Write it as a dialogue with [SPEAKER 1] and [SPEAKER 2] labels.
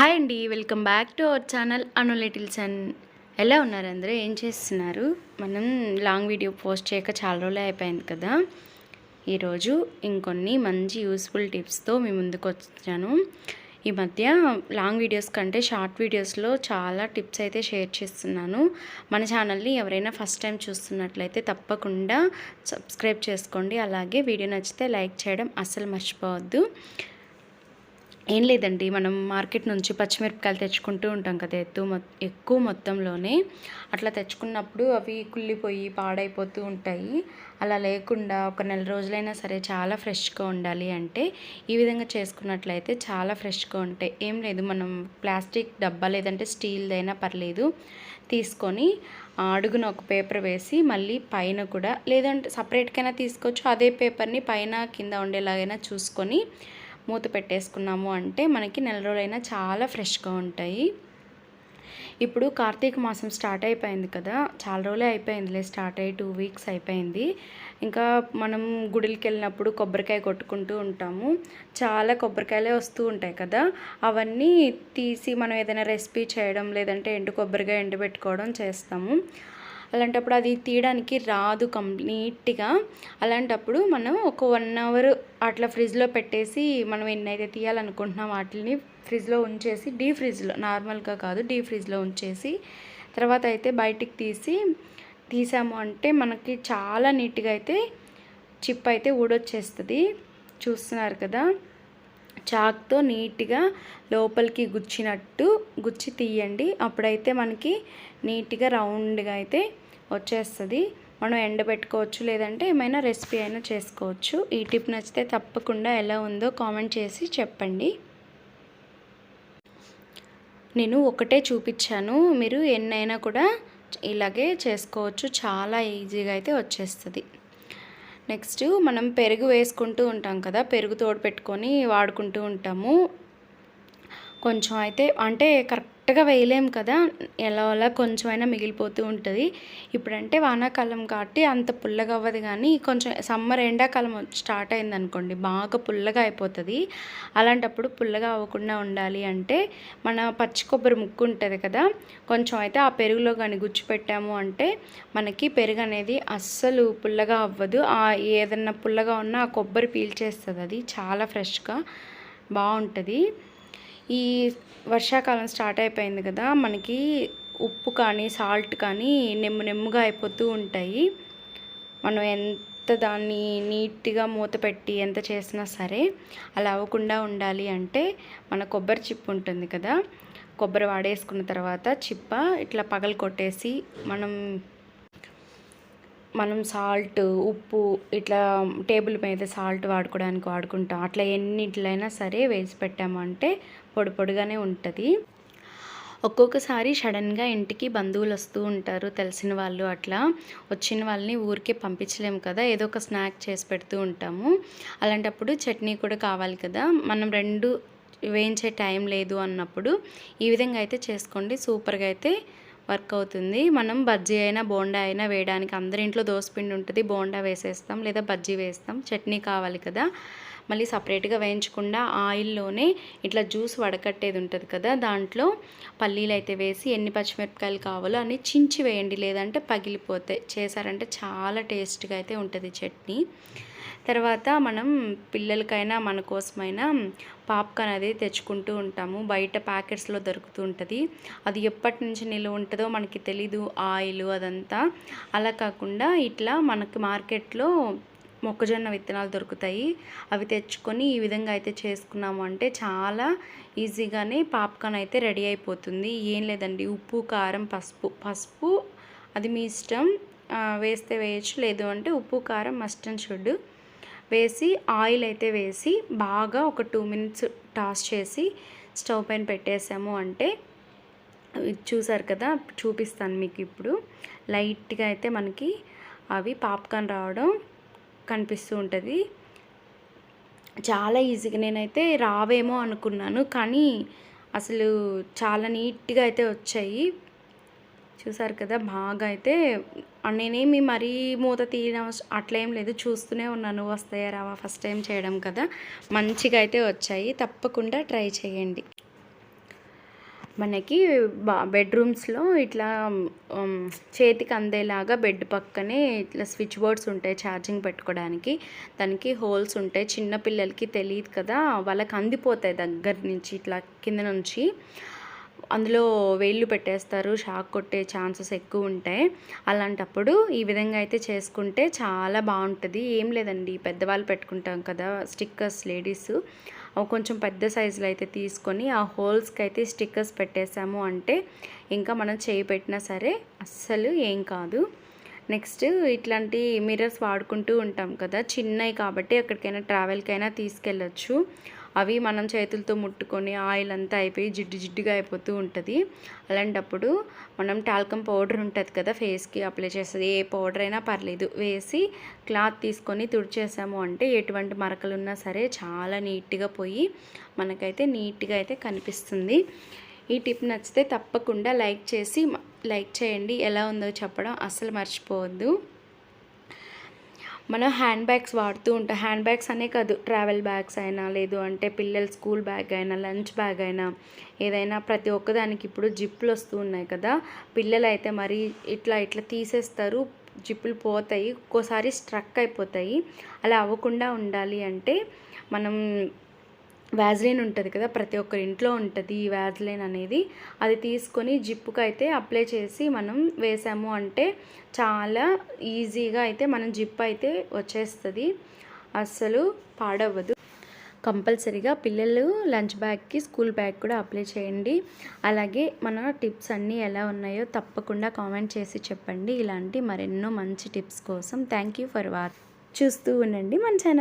[SPEAKER 1] Hi అండి welcome back to our channel Anu littles and ఎలా ఉన్నారు అందరూ? ఏం చేస్తున్నారు? మనం లాంగ్ వీడియో పోస్ట్ చేయక చాలా రోజులు అయిపోయింది కదా. ఈరోజు ఇంకొన్ని మంచి యూస్ఫుల్ టిప్స్తో మీ ముందుకు వచ్చాను. ఈ మధ్య లాంగ్ వీడియోస్ కంటే షార్ట్ వీడియోస్లో చాలా టిప్స్ అయితే షేర్ చేస్తున్నాను. మన ఛానల్ని ఎవరైనా ఫస్ట్ టైం చూస్తున్నట్లయితే తప్పకుండా సబ్స్క్రైబ్ చేసుకోండి. అలాగే వీడియో నచ్చితే లైక్ చేయడం అస్సలు మర్చిపోవద్దు. ఏం లేదండి. మనం మార్కెట్ నుంచి పచ్చిమిరపకాయలు తెచ్చుకుంటూ ఉంటాం కదా ఎత్తు ఎక్కువ మొత్తంలోనే. అట్లా తెచ్చుకున్నప్పుడు అవి కుళ్ళిపోయి పాడైపోతూ ఉంటాయి. అలా లేకుండా ఒక నెల రోజులైనా సరే చాలా ఫ్రెష్గా ఉండాలి అంటే ఈ విధంగా చేసుకున్నట్లయితే చాలా ఫ్రెష్గా ఉంటాయి. ఏం లేదు మనం ప్లాస్టిక్ డబ్బా లేదంటే స్టీల్దైనా పర్లేదు. తీసుకొని అడుగున ఒక పేపర్ వేసి మళ్ళీ పైన కూడా లేదంటే సపరేట్కైనా తీసుకోవచ్చు. అదే పేపర్ని పైన కింద ఉండేలాగైనా చూసుకొని మూత పెట్టేసుకున్నాము అంటే మనకి నెల రోజులైనా చాలా ఫ్రెష్గా ఉంటాయి. ఇప్పుడు కార్తీక మాసం స్టార్ట్ అయిపోయింది కదా చాలా రోజులే అయిపోయిందిలే స్టార్ట్ అయ్యి టూ వీక్స్ అయిపోయింది. ఇంకా మనం గుడికి వెళ్ళినప్పుడు కొబ్బరికాయ కొట్టుకుంటూ ఉంటాము. చాలా కొబ్బరికాయలే వస్తూ ఉంటాయి కదా అవన్నీ తీసి మనం ఏదైనా రెసిపీ చేయడం లేదంటే ఎండు కొబ్బరికాయ ఎండబెట్టుకోవడం చేస్తాము. అలాంటప్పుడు అది తీయడానికి రాదు కంప్లీట్గా. అలాంటప్పుడు మనం ఒక వన్ అవర్ అట్లా ఫ్రిడ్జ్లో పెట్టేసి మనం ఎన్నైతే తీయాలనుకుంటున్నాం వాటిని ఫ్రిడ్జ్లో ఉంచేసి డీ ఫ్రిడ్జ్లో నార్మల్గా కాదు డీ ఫ్రిడ్జ్లో ఉంచేసి తర్వాత అయితే బయటికి తీసి తీసాము అంటే మనకి చాలా నీట్గా అయితే చిప్ అయితే ఊడొచ్చేస్తుంది. చూస్తున్నారు కదా? చాక్తో నీట్గా లోపలికి గుచ్చినట్టు గుచ్చి తీయండి. అప్పుడైతే మనకి నీట్గా రౌండ్గా అయితే వచ్చేస్తుంది. మనం ఎండబెట్టుకోవచ్చు లేదంటే ఏమైనా రెసిపీ అయినా చేసుకోవచ్చు. ఈ టిప్ నచ్చితే తప్పకుండా ఎలా ఉందో కామెంట్ చేసి చెప్పండి. నేను ఒకటే చూపించాను. మీరు ఎన్నైనా కూడా ఇలాగే చేసుకోవచ్చు. చాలా ఈజీగా అయితే వచ్చేస్తుంది. నెక్స్ట్ మనం పెరుగు వేసుకుంటూ ఉంటాం కదా పెరుగు తోడు పెట్టుకొని వాడుకుంటూ ఉంటాము. కొంచెం అయితే అంటే కరెక్ట్ కరెక్ట్గా వేయలేం కదా. ఎలా అలా కొంచెమైనా మిగిలిపోతూ ఉంటుంది. ఇప్పుడంటే వానాకాలం కాబట్టి అంత పుల్లగా అవ్వదు కానీ కొంచెం సమ్మర్ ఎండాకాలం స్టార్ట్ అయింది అనుకోండి బాగా పుల్లగా అయిపోతుంది. అలాంటప్పుడు పుల్లగా అవ్వకుండా ఉండాలి అంటే మన పచ్చి కొబ్బరి ముక్కు ఉంటుంది కదా. కొంచెం అయితే ఆ పెరుగులో కానీ గుచ్చి పెట్టాము అంటే మనకి పెరుగు అనేది అస్సలు పుల్లగా అవ్వదు. ఆ ఏదన్నా పుల్లగా ఉన్నా ఆ కొబ్బరి పీల్చేస్తుంది అది. చాలా ఫ్రెష్గా బాగుంటుంది. ఈ వర్షాకాలం స్టార్ట్ అయిపోయింది కదా మనకి ఉప్పు కానీ సాల్ట్ కానీ నెమ్ము నెమ్ముగా అయిపోతూ ఉంటాయి. మనం ఎంత దాన్ని నీట్గా మూత పెట్టి ఎంత చేసినా సరే అలా అవ్వకుండా ఉండాలి అంటే మన కొబ్బరి చిప్ ఉంటుంది కదా కొబ్బరి వాడేసుకున్న తర్వాత చిప్ప ఇట్లా పగలు కొట్టేసి మనం మనం సాల్ట్ ఉప్పు ఇట్లా టేబుల్ మీద సాల్ట్ వాడుకోవడానికి వాడుకుంటాం. అట్లా ఎన్నిట్లైనా సరే వేసి పెట్టామంటే పొడి పొడిగానే ఉంటుంది. ఒక్కొక్కసారి సడన్గా ఇంటికి బంధువులు వస్తూ ఉంటారు తెలిసిన వాళ్ళు అట్లా. వచ్చిన వాళ్ళని ఊరికే పంపించలేము కదా ఏదో ఒక స్నాక్ చేసి పెడుతూ ఉంటాము. అలాంటప్పుడు చట్నీ కూడా కావాలి కదా. మనం రెండు వేయించే టైం లేదు అన్నప్పుడు ఈ విధంగా అయితే చేసుకోండి. సూపర్గా అయితే వర్క్ అవుతుంది మనం బజ్జీ అయినా బోండా అయినా వేయడానికి అందరి ఇంట్లో దోసపిండి ఉంటుంది. బోండా వేసేస్తాం లేదా బజ్జీ వేస్తాం. చట్నీ కావాలి కదా. మళ్ళీ సపరేట్గా వేయించకుండా ఆయిల్లోనే ఇట్లా జ్యూస్ వడకట్టేది ఉంటుంది కదా దాంట్లో పల్లీలు అయితే వేసి ఎన్ని పచ్చిమిరపకాయలు కావాలో అని చించి వేయండి లేదంటే పగిలిపోతాయి చేశారంటే చాలా టేస్ట్గా అయితే ఉంటుంది చట్నీ. తర్వాత మనం పిల్లలకైనా మన కోసమైనా పాప్కార్న్ అది తెచ్చుకుంటూ ఉంటాము. బయట ప్యాకెట్స్లో దొరుకుతూ ఉంటుంది. అది ఎప్పటి నుంచి నిల్వ ఉంటుందో మనకి తెలీదు ఆయిల్ అదంతా. అలా కాకుండా ఇట్లా మనకి మార్కెట్లో మొక్కజొన్న విత్తనాలు దొరుకుతాయి. అవి తెచ్చుకొని ఈ విధంగా అయితే చేసుకున్నాము అంటే చాలా ఈజీగానే పాప్కార్న్ అయితే రెడీ అయిపోతుంది. ఏం లేదండి ఉప్పు కారం పసుపు. పసుపు అది మీ ఇష్టం. వేస్తే వేయచ్చు లేదు అంటే ఉప్పు కారం మస్ట్ అండ్ షుడ్ వేసి ఆయిల్ అయితే వేసి బాగా ఒక టూ మినిట్స్ టాస్ చేసి స్టవ్ పైన పెట్టేసాము అంటే చూసారు కదా చూపిస్తాను మీకు ఇప్పుడు. లైట్గా అయితే మనకి అవి పాప్కార్న్ రావడం కనిపిస్తూ ఉంటుంది. చాలా ఈజీగా నేనైతే రావేమో అనుకున్నాను. కానీ అసలు చాలా నీట్గా అయితే వచ్చాయి. చూసారు కదా బాగా అయితే. నేనేమి మరీ మూత తీయడం అట్లేం ఏం లేదు. చూస్తూనే ఉన్నాను. వస్తాయా రావా ఫస్ట్ టైం చేయడం కదా. మంచిగా అయితే వచ్చాయి. తప్పకుండా ట్రై చేయండి. మనకి బా బెడ్రూమ్స్లో ఇట్లా చేతికి అందేలాగా బెడ్ పక్కనే ఇట్లా స్విచ్ బోర్డ్స్ ఉంటాయి ఛార్జింగ్ పెట్టుకోవడానికి. దానికి హోల్స్ ఉంటాయి. చిన్న పిల్లలకి తెలియదు కదా వాళ్ళకి అందిపోతాయి దగ్గర నుంచి ఇట్లా కింద నుంచి. అందులో వేళ్ళు పెట్టేస్తారు షాక్ కొట్టే ఛాన్సెస్ ఎక్కువ ఉంటాయి. అలాంటప్పుడు ఈ విధంగా అయితే చేసుకుంటే చాలా బాగుంటుంది. ఏం లేదండి పెద్దవాళ్ళు పెట్టుకుంటాం కదా స్టిక్కర్స్ లేడీస్ కొంచెం పెద్ద సైజులో అయితే తీసుకొని ఆ హోల్స్కి అయితే స్టిక్కర్స్ పెట్టేసాము అంటే ఇంకా మనం చేయి పెట్టినా సరే అస్సలు ఏం కాదు. నెక్స్ట్ ఇట్లాంటి మిర్రర్స్ వాడుకుంటూ ఉంటాం కదా చిన్నవి కాబట్టి ఎక్కడికైనా ట్రావెల్కైనా తీసుకెళ్ళచ్చు. అవి మనం చేతులతో ముట్టుకొని ఆయిల్ అంతా అయిపోయి జిడ్డు జిడ్డుగా అయిపోతూ ఉంటుంది. అలాంటప్పుడు మనం టాల్కమ్ పౌడర్ ఉంటుంది కదా ఫేస్కి అప్లై చేస్తుంది. ఏ పౌడర్ అయినా పర్లేదు. వేసి క్లాత్ తీసుకొని తుడిచేసాము అంటే ఎటువంటి మరకలు ఉన్నా సరే చాలా నీట్గా పోయి మనకైతే నీట్గా అయితే కనిపిస్తుంది. ఈ టిప్ నచ్చితే తప్పకుండా లైక్ చేసి లైక్ చేయండి. ఎలా ఉందో చెప్పడం అస్సలు మర్చిపోవద్దు. మనం హ్యాండ్ బ్యాగ్స్ వాడుతూ ఉంటాం. హ్యాండ్ బ్యాగ్స్ అనే కాదు ట్రావెల్ బ్యాగ్స్ అయినా లేదు అంటే పిల్లల స్కూల్ బ్యాగ్ అయినా లంచ్ బ్యాగ్ అయినా ఏదైనా ప్రతి ఒక్కదానికి ఇప్పుడు జిప్పులు వస్తూ ఉన్నాయి కదా. పిల్లలు అయితే మరి ఇట్లా ఇట్లా తీసేస్తారు జిప్పులు పోతాయి ఒక్కోసారి స్ట్రక్ అయిపోతాయి. అలా అవ్వకుండా ఉండాలి అంటే మనం వ్యాజ్లైన్ ఉంటుంది కదా ప్రతి ఒక్కరి ఇంట్లో ఉంటుంది ఈ వ్యాజ్లైన్ అనేది. అది తీసుకొని జిప్పుకు అయితే అప్లై చేసి మనం వేసాము అంటే చాలా ఈజీగా అయితే మనం జిప్ అయితే వచ్చేస్తుంది. అస్సలు పాడవ్వదు. కంపల్సరీగా పిల్లలు లంచ్ బ్యాగ్కి స్కూల్ బ్యాగ్ కూడా అప్లై చేయండి. అలాగే మన టిప్స్ అన్నీ ఎలా ఉన్నాయో తప్పకుండా కామెంట్ చేసి చెప్పండి. ఇలాంటి మరెన్నో మంచి టిప్స్ కోసం థ్యాంక్ యూ ఫర్ వాచ్. చూస్తూ ఉండండి మన ఛానల్.